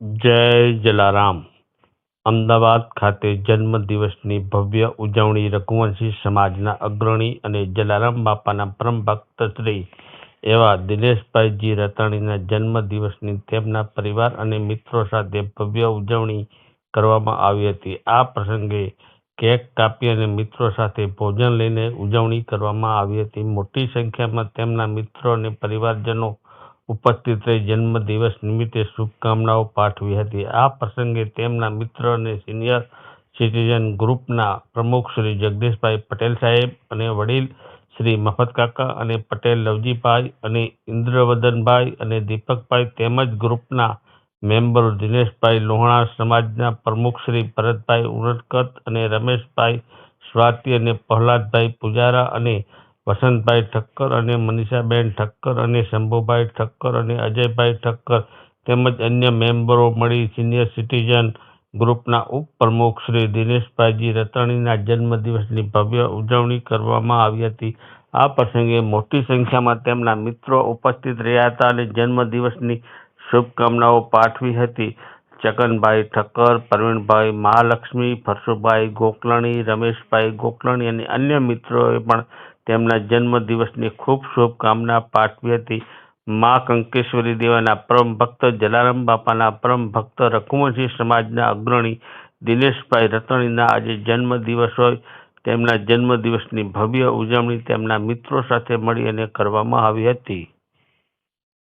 જય જલારામ. અમદાવાદ ખાતે જન્મદિવસની ભવ્ય ઉજવણી રઘુવંશી સમાજના અગ્રણી અને જલારામ બાપાના પરમ ભક્ત શ્રી એવા દિનેશભાઈજી રતાણીના જન્મદિવસની તેમના પરિવાર અને મિત્રો સાથે ભવ્ય ઉજવણી કરવામાં આવી હતી. આ પ્રસંગે કેક કાપી અને મિત્રો સાથે ભોજન લઈને ઉજવણી કરવામાં આવી હતી. મોટી સંખ્યામાં તેમના મિત્રો અને પરિવારજનો ઉપસ્થિત રહી જન્મદિવસ નિમિત્તે શુભકામનાઓ પાઠવી હતી. આ પ્રસંગે તેમના મિત્ર અને સિનિયર સિટીઝન ગ્રુપના પ્રમુખ શ્રી જગદીશભાઈ પટેલ સાહેબ અને વડીલ શ્રી મફતકાકા અને પટેલ લવજીભાઈ અને ઇન્દ્રવદનભાઈ અને દીપકભાઈ તેમજ ગ્રુપના મેમ્બરો દિનેશભાઈ લોહાણા, સમાજના પ્રમુખ શ્રી ભરતભાઈ ઉરટકત અને રમેશભાઈ સ્વાતિ અને પ્રહલાદભાઈ પુજારા અને વસંતભાઈ ઠક્કર અને મનીષાબેન ઠક્કર અને શંભુભાઈ ઠક્કર અને અજયભાઈ ઠક્કર તેમજ અન્ય મેમ્બરો મળી સિનિયર સિટીઝન ગ્રુપના ઉપપ્રમુખ શ્રી દિનેશભાઈજી રતાણીના જન્મદિવસની ભવ્ય ઉજવણી કરવામાં આવી હતી. આ પ્રસંગે મોટી સંખ્યામાં તેમના મિત્રો ઉપસ્થિત રહ્યા હતા અને જન્મદિવસની શુભકામનાઓ પાઠવી હતી. ચકનભાઈ ઠક્કર, પ્રવીણભાઈ મહાલક્ષ્મી ફરસુભાઈ ગોકલણી રમેશભાઈ ગોકલણી અને અન્ય મિત્રોએ પણ તેમના જન્મદિવસની ખૂબ શુભકામના પાઠવી હતી. મા કંકેશ્વરી દેવાના પરમ ભક્ત, જલારામ બાપાના પરમ ભક્ત, રઘુવંશી સમાજના અગ્રણી, દિનેશભાઈ રતણીના આજે જન્મદિવસ હોય. તેમના જન્મદિવસની ભવ્ય ઉજવણી તેમના મિત્રો સાથે મળી અને કરવામાં આવી હતી.